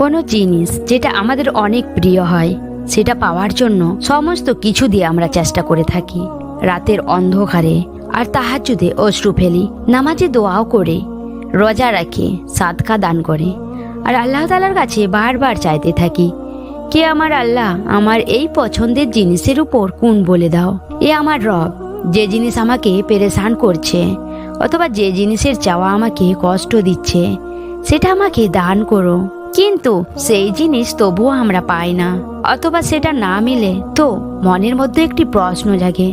কোনো জিনিস যেটা আমাদের অনেক প্রিয় হয়, সেটা পাওয়ার জন্য সমস্ত কিছু দিয়ে আমরা চেষ্টা করে থাকি। রাতের অন্ধকারে আর তাহাজুদে অশ্রু ফেলি, নামাজে দোয়াও করে, রোজা রাখে, সাদকা দান করে। আর আল্লাহ তালার কাছে বারবার চাইতে থাকি, কে আমার আল্লাহ, আমার এই পছন্দের জিনিসের উপর কোন বলে দাও? এ আমার রব, যে জিনিস আমাকে পেরেশান করছে, অথবা যে জিনিসের চাওয়া আমাকে কষ্ট দিচ্ছে, সেটা আমাকে দান করো। কিন্তু সেই জিনিস তবুও আমরা পাই না। অথবা সেটা না মিলে তো মনের মধ্যে একটি প্রশ্ন জাগে,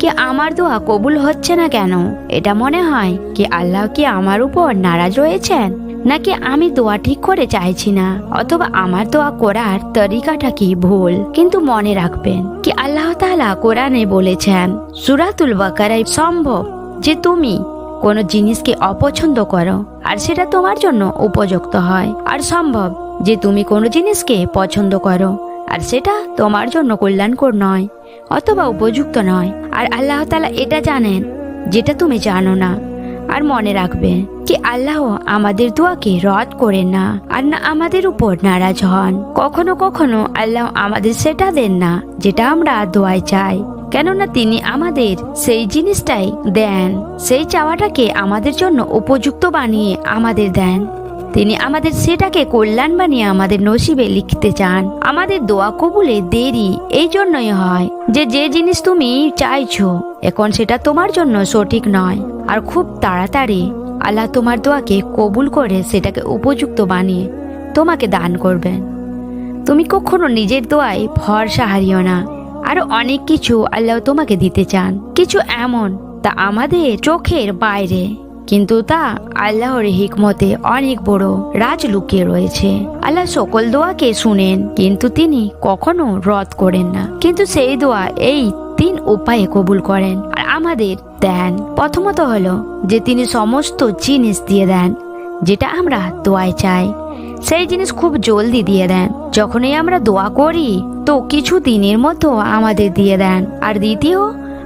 কি আমার দোয়া কবুল হচ্ছে না কেন? এটা মনে হয় কি আল্লাহ কি আমার উপর নারাজ রয়েছেন? নাকি আমি দোয়া ঠিক করে চাইছি না? অথবা আমার দোয়া করার তরিকাটা কি ভুল? কিন্তু মনে রাখবেন কি আল্লাহ তাআলা কোরআনে বলেছেন, সুরাতুল বাকারায় সম্ভব যে তুমি কোনো জিনিসকে অপছন্দ করো, আর সেটা তোমার জন্য উপযুক্ত হয়। আর সম্ভব যে তুমি কোনো জিনিসকে পছন্দ করো, আর সেটা তোমার জন্য কল্যাণকর নয়, অথবা উপযুক্ত নয়। আর আল্লাহ তালা এটা জানেন, যেটা তুমি জানো না। আর মনে রাখবে কি আল্লাহ আমাদের দোয়াকে রদ করেন না, আর না আমাদের উপর নারাজ হন। কখনো কখনো আল্লাহ আমাদের সেটা দেন না, যেটা আমরা দোয়ায় চাই। কেননা তিনি আমাদের সেই জিনিসটাই দেন, সেই চাওয়াটাকে আমাদের জন্য উপযুক্ত বানিয়ে আমাদের দেন। তিনি আমাদের সেটাকে কল্যাণ বানিয়ে আমাদের নসিবে লিখতে চান। আমাদের দোয়া কবুলে দেরি এই জন্যই হয় যে যে জিনিস তুমি চাইছো, এখন সেটা তোমার জন্য সঠিক নয়। আর খুব তাড়াতাড়ি আল্লাহ তোমার দোয়াকে কবুল করে সেটাকে উপযুক্ত বানিয়ে তোমাকে দান করবেন। তুমি কখনো নিজের দোয়ায় ভরসা হারিও না। আরও অনেক কিছু আল্লাহ তোমাকে দিতে চান। কিছু এমন তা আমাদের চোখের বাইরে। কিন্তু তা আল্লাহর হিকমতে অনেক বড় রাজ লুকিয়ে রয়েছে। আল্লাহ সকল দোয়াকে শুনেন, কিন্তু তিনি কখনো রদ করেন না। কিন্তু সেই দোয়া এই তিন উপায়ে কবুল করেন আর আমাদের দেন। প্রথমত হলো যে তিনি সমস্ত জিনিস দিয়ে দেন, যেটা আমরা দোয়ায় চাই। সেই জিনিস খুব জলদি দিয়ে দেন। যখনই আমরা দোয়া করি, তো কিছু দিনের মতো আমাদের দিয়ে দেন। আর দ্বিতীয়,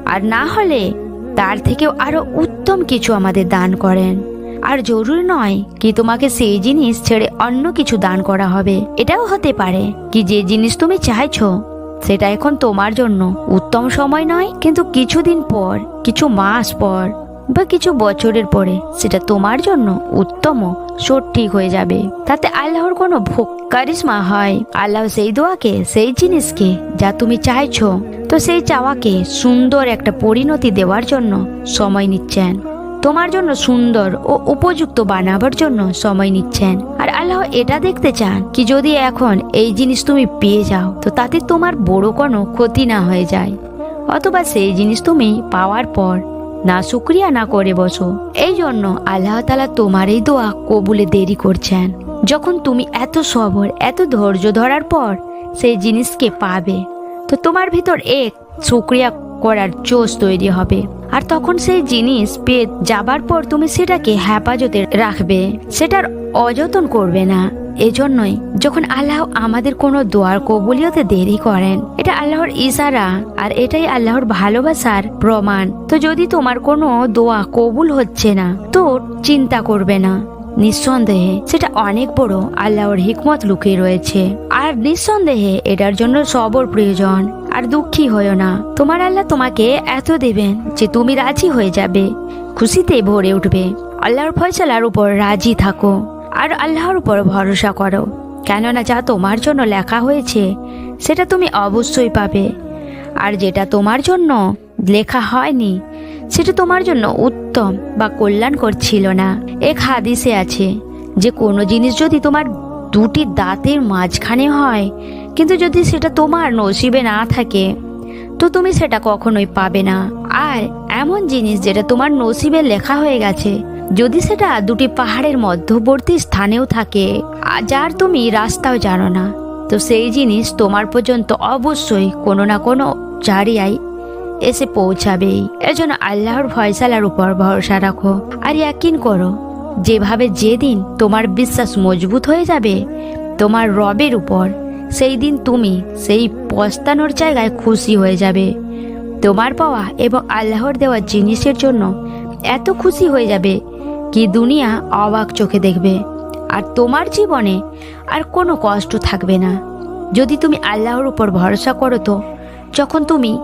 আর না হলে তার থেকেও আরও উত্তম কিছু আমাদের দান করেন। আর জরুরি নয় কি তোমাকে সেই জিনিস ছেড়ে অন্য কিছু দান করা হবে। এটাও হতে পারে কি যে জিনিস তুমি চাইছো, সেটা এখন তোমার জন্য। উত্তম সময় নয়, কিন্তু কিছুদিন পর, কিছু মাস পর। বা কিছু বছরের পরে সেটা তোমার জন্য উত্তম, সঠিক হয়ে যাবে। তাতে আল্লাহর কোনো ভোগ কারিশমা হয়। আল্লাহ সেই দোয়াকে, সেই জিনিসকে যা তুমি চাইছো, তো সেই চাওয়াকে সুন্দর একটা পরিণতি দেওয়ার জন্য সময় নিচ্ছেন। তোমার জন্য সুন্দর ও উপযুক্ত বানাবার জন্য সময় নিচ্ছেন। আর আল্লাহ এটা দেখতে চান কি যদি এখন এই জিনিস তুমি পেয়ে যাও, তো তাতে তোমার বড় কোনো ক্ষতি না হয়ে যায়। অথবা সেই জিনিস তুমি পাওয়ার পর না শুক্রিয়া না করে বসো। এই জন্য আল্লাহ তালা তোমার এই দোয়া কবুলে দেরি করছেন। যখন তুমি এত সবর, এত ধৈর্য ধরার পর সেই জিনিসকে পাবে, তো তোমার ভিতর এক শুক্রিয়া করার জোশ তৈরি হবে। আর তখন সেই জিনিস পেয়ে যাবার পর তুমি সেটাকে হেফাজতে রাখবে, সেটার অযতন করবে না। এজন্যই যখন আল্লাহ আমাদের কোনো দোয়ার কবুলিয়তে দেরি করেন, এটা আল্লাহর ইশারা আর এটাই আল্লাহর ভালোবাসার প্রমাণ। তো যদি তোমার কোনো দোয়া কবুল হচ্ছে না, তো চিন্তা করবে না। নিঃসন্দেহে সেটা অনেক বড় আল্লাহর হিকমত লুকিয়ে রয়েছে। আর নিঃসন্দেহে এটার জন্য সবর প্রয়োজন। আর দুঃখী হয়েও না। তোমার আল্লাহ তোমাকে এত দেবেন যে তুমি রাজি হয়ে যাবে খুশিতে ভরে উঠবে। আল্লাহর ফয়সালার উপর রাজি থাকো। আর আল্লাহর উপর ভরসা করো। কেননা যা তোমার জন্য লেখা হয়েছে, সেটা তুমি অবশ্যই পাবে। আর যেটা তোমার জন্য লেখা হয়নি, সেটা তোমার জন্য উত্তম বা কল্যাণকর ছিল না। এক হাদিসে আছে, যে কোনো জিনিস যদি তোমার দুটি দাঁতের মাঝখানে হয়, কিন্তু যদি সেটা তোমার নসিবে না থাকে, তো তুমি সেটা কখনোই পাবে না। আর এমন জিনিস যেটা তোমার নসিবে লেখা হয়ে গেছে যদি সেটা দুটি পাহাড়ের মধ্যবর্তী স্থানেও থাকে যার তুমি রাস্তাও জানো না। তো সেই জিনিস তোমার পর্যন্ত অবশ্যই কোনো না কোনো জারিয়ায় এসে পৌঁছাবেই। এজন্য আল্লাহর ফয়সালার উপর ভরসা রাখো আর ইয়াকিন করো, যেভাবে যেদিন তোমার বিশ্বাস মজবুত হয়ে যাবে, তোমার রবের উপর, সেই দিন তুমি সেই পস্তানোর জায়গায় খুশি হয়ে যাবে। তোমার পাওয়া এবং আল্লাহর দেওয়া জিনিসের জন্য এত খুশি হয়ে যাবে কি দুনিয়া অবাক চোখে দেখবে? আর তোমার জীবনে আর কোনো কষ্ট থাকবে না। যদি তুমি আল্লাহর উপর ভরসা করো তো, যখন তুমি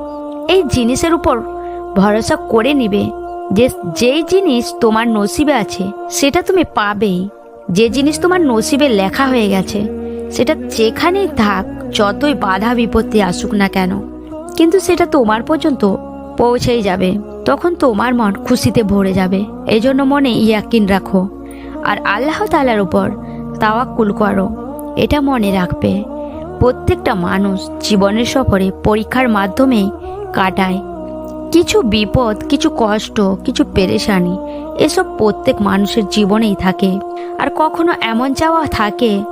এই জিনিসের উপর ভরসা করে নিবে, যে, যেই জিনিস তোমার নসিবে আছে, সেটা তুমি পাবেই। যে জিনিস তোমার নসিবে লেখা হয়ে গেছে, সেটা যেখানেই থাক, যতই বাধা বিপত্তি আসুক না কেন, কিন্তু সেটা তোমার পর্যন্ত পৌঁছেই যাবে। তখন তোমার মন খুশিতে ভরে যাবে। এই জন্য মনে ইয়াকিন রাখো। আর আল্লাহ তালার উপর তাওয়াক্কুল করো। এটা মনে রাখবে। প্রত্যেকটা মানুষ জীবনের সফরে পরীক্ষার মাধ্যমেই কাটায়। কিছু বিপদ, কিছু কষ্ট, কিছু পেরেশানি, এসব প্রত্যেক মানুষের জীবনেই থাকে। আর কখনো এমন চাওয়া থাকে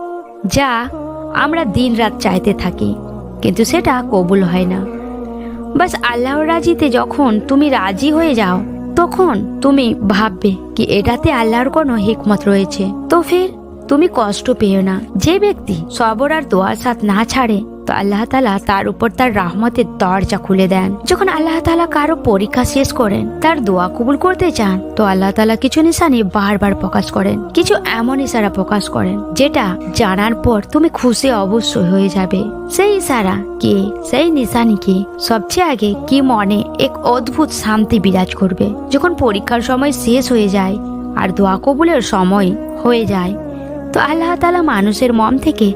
যা আমরা দিন রাত চাইতে থাকি। কিন্তু সেটা কবুল হয় না। বাস আল্লাহর রাজিতে যখন তুমি রাজি হয়ে যাও, তখন তুমি ভাববে কি এটাতে আল্লাহর কোনো হিকমত রয়েছে। তো ফের তুমি কষ্ট পেও না। যে ব্যক্তি সবর আর দোয়ার সাথ না ছাড়ে তো আল্লাহ তালা তার উপর তার রাহমতের দরজা খুলে দেন। যখন আল্লাহ তালা কারও পরীক্ষা শেষ করেন, তার দোয়া কবুল করতে চান, তো আল্লাহ তালা কিছু নিশানি বারবার প্রকাশ করেন। কিছু এমন ইশারা প্রকাশ করেন, যেটা জানার পর তুমি খুশি অবশ্যই হয়ে যাবে। সেই ইশারা কে, সেই নিশানি কি, সবচেয়ে আগে কি মনে এক অদ্ভুত শান্তি বিরাজ করবে। যখন পরীক্ষার সময় শেষ হয়ে যায় আর দোয়া কবুলের সময় হয়ে যায়, তো আল্লাহ তালা মানুষের মন থেকে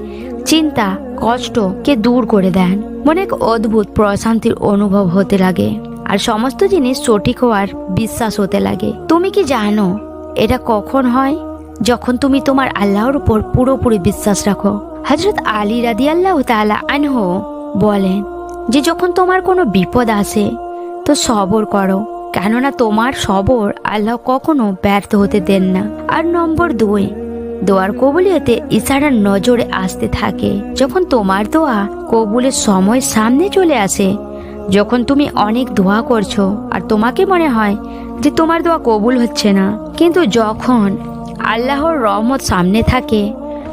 চিন্তা কষ্টকে দূর করে দেন। মনে এক অদ্ভুত প্রশান্তির অনুভব হতে লাগে। আর সমস্ত জিনিস সঠিক হওয়ার বিশ্বাস হতে লাগে। তুমি কি জানো এটা কখন হয়? যখন তুমি তোমার আল্লাহর উপর পুরোপুরি বিশ্বাস রাখো। হজরত আলী রাদি আল্লাহ আনহ বলেন যে, যখন তোমার কোনো বিপদ আসে, তো সবর করো। কেননা তোমার সবর আল্লাহ কখনো ব্যর্থ হতে দেন না। আর নম্বর দুই দোয়ার কবুলিয়তে ইশারার নজরে আসতে থাকে। যখন তোমার দোয়া কবুলের সময় সামনে চলে আসে, যখন তুমি অনেক দোয়া করছ, আর তোমাকে মনে হয় যে তোমার দোয়া কবুল হচ্ছে না। কিন্তু যখন আল্লাহর রহমত সামনে থাকে,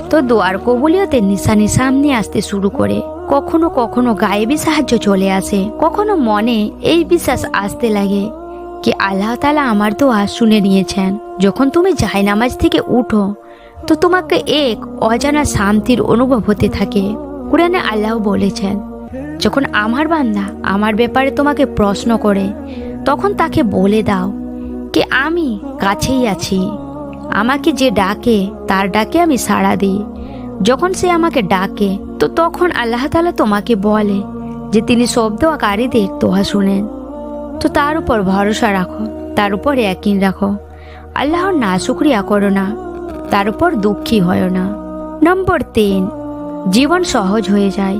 তো দোয়ার কবুলিয়তে নিশানি সামনে আসতে শুরু করে। কখনো কখনো গায়েবী সাহায্য চলে আসে। কখনো মনে এই বিশ্বাস আসতে লাগে কি আল্লাহ তালা আমার দোয়া শুনে নিয়েছেন। যখন তুমি জায়নামাজ থেকে উঠো তো তোমাকে এক অজানা শান্তির অনুভব হতে থাকে। কোরআনে আল্লাহ বলেছেন, যখন আমার বান্দা আমার ব্যাপারে তোমাকে প্রশ্ন করে, তখন তাকে বলে দাও কি আমি কাছেই আছি। আমাকে যে ডাকে, তার ডাকে আমি সাড়া দিই। যখন সে আমাকে ডাকে, তো তখন আল্লাহ তালা তোমাকে বলে যে তিনি শব্দকারীদের দোয়া শুনেন। তো তার উপর ভরসা রাখো, তার উপর একই রাখো। আল্লাহর না শুক্রিয়া করো না। তার উপর দুঃখী হয় না। নম্বর তিন, জীবন সহজ হয়ে যায়।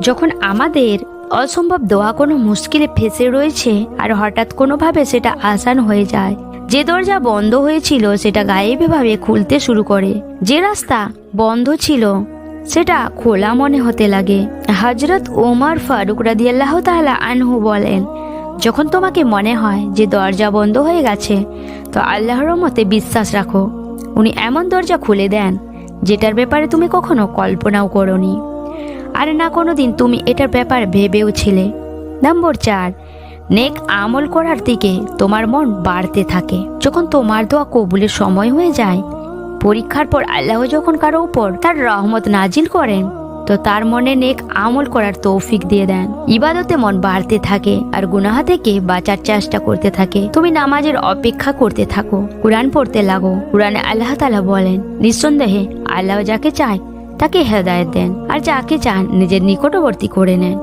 যখন আমাদের অসম্ভব দোয়া কোনো মুশকিলে ফেসে রয়েছে আর হঠাৎ কোনোভাবে সেটা আসান হয়ে যায়, যে দরজা বন্ধ হয়েছিল সেটা গায়েবীভাবে খুলতে শুরু করে। যে রাস্তা বন্ধ ছিল সেটা খোলা মনে হতে লাগে। হজরত ওমর ফারুক রাদিয়াল্লাহ তাআলা আনহু বলেন, যখন তোমাকে মনে হয় যে দরজা বন্ধ হয়ে গেছে, তো আল্লাহর মতে বিশ্বাস রাখো। উনি এমন দরজা খুলে দেন, যেটার ব্যাপারে তুমি কখনো কল্পনাও করনি। আর না কোনো দিন তুমি এটার ব্যাপার ভেবেও ছিলে। নম্বর চার, নেক আমল করার দিকে তোমার মন বাড়তে থাকে। যখন তোমার দোয়া কবুলের সময় হয়ে যায়, পরীক্ষার পর আল্লাহ যখন কারও উপর তার রহমত নাজিল করেন তো তার মনে নেক আমল করার তৌফিক দিয়ে দেন। ইবাদতে মন বাড়তে থাকে আর গুনাহা থেকে বাঁচার চেষ্টা করতে থাকে। তুমি নামাজের অপেক্ষা করতে থাকো, কোরআন পড়তে লাগো। কোরআনে আল্লাহ তালা বলেন, নিঃসন্দেহে আল্লাহ যাকে চায় তাকে হেদায়ত দেন আর যাকে চান নিজের নিকটবর্তী করে নেন।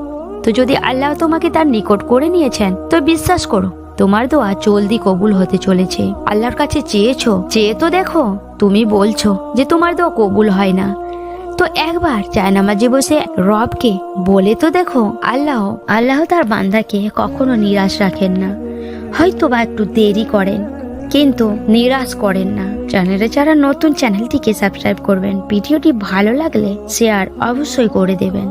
তো যদি আল্লাহ তোমাকে তার নিকট করে নিয়েছেন, তো বিশ্বাস করো, তোমার দোয়া জলদি কবুল হতে চলেছে। আল্লাহর কাছে চেয়েছো, চেয়ে তো দেখো, তুমি বলছো যে তোমার দোয়া কবুল হয় না। তো একবার চায়নামাজি বসে রবকে বলে তো দেখো, আল্লাহ আল্লাহ তার বান্দাকে কখনো নিরাশ রাখেন না। হয়তো বা একটু দেরি করেন, কিন্তু নিরাশ করেন না। চ্যানেলে যারা নতুন চ্যানেলটিকে সাবস্ক্রাইব করবেন, ভিডিওটি ভালো লাগলে শেয়ার অবশ্যই করে দেবেন।